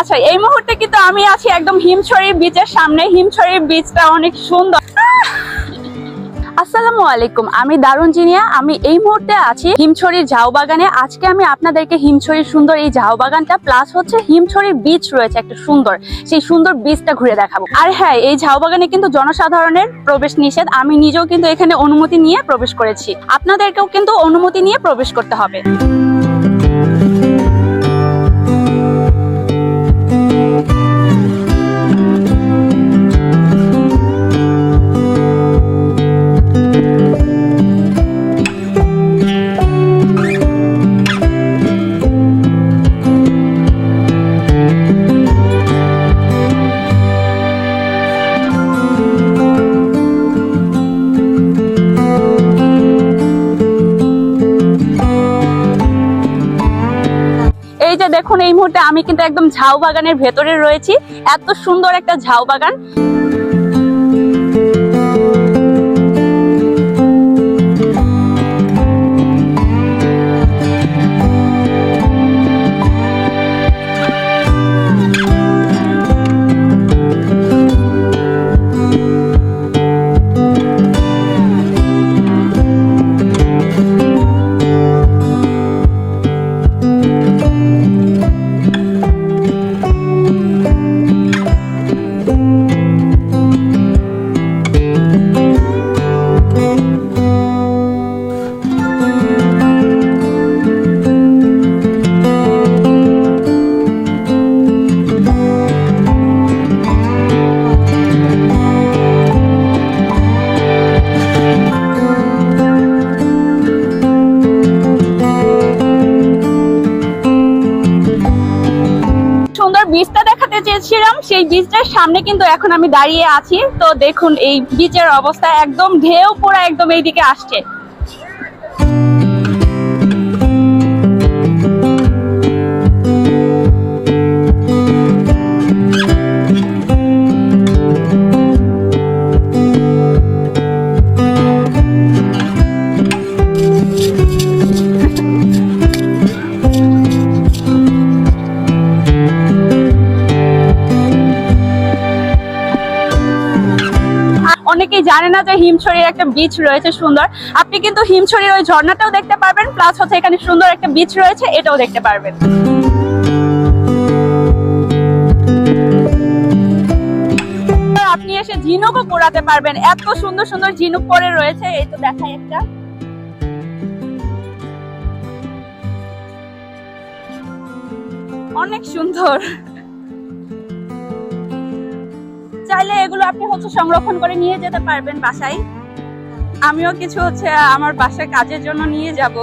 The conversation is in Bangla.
আচ্ছা এই মুহূর্তে কিন্তু আমি আছি একদম হিমছড়ি বিচের সামনে। হিমছড়ি বিচটা অনেক সুন্দর। আসসালামু আলাইকুম, আমি দারুণ জিনিয়া। আমি এই মুহূর্তে আছি হিমছড়ির ঝাউ বাগানে। আজকে আমি আপনাদেরকে হিমছড়ির সুন্দর এই ঝাউ বাগানটা প্লাস হচ্ছে হিমছড়ির বিচ রয়েছে একটা সুন্দর। সেই সুন্দর বিচটা ঘুরে দেখাবো। আর হ্যাঁ এই ঝাউ বাগানে কিন্তু জনসাধারণের প্রবেশ নিষেধ। আমি নিজেও কিন্তু এখানে অনুমতি নিয়ে প্রবেশ করেছি। আপনাদেরকেও কিন্তু অনুমতি নিয়ে প্রবেশ করতে হবে। যে দেখুন এই মুহূর্তে আমি কিন্তু একদম ঝাউ বাগানের ভেতরে রয়েছি। এত সুন্দর একটা ঝাউ বাগান দেখাতে চেয়েছিলাম সেই বীজটার সামনে কিন্তু এখন আমি দাঁড়িয়ে আছি। তো দেখুন, এই বীজের অবস্থা একদম ঢেউ পুরো একদম এইদিকে আসছে। অনেকেই জানে না যে হিমছড়ির একটা বিচ রয়েছে সুন্দর। আপনি কিন্তু হিমছড়ির ওই ঝর্ণাটাও দেখতে পারবেন প্লাস হচ্ছে এখানে সুন্দর একটা বিচ রয়েছে, এটাও দেখতে পারবেন। আপনি এসে ঝিনুকও পোড়াতে পারবেন, এত সুন্দর সুন্দর ঝিনুক পরে রয়েছে, এই তো দেখাই একটা। অনেক সুন্দর। চাইলে এগুলো আপনি হচ্ছে সংরক্ষণ করে নিয়ে যেতে পারবেন বাসায়। আমিও কিছু হচ্ছে আমার বাসায় কাজের জন্য নিয়ে যাব।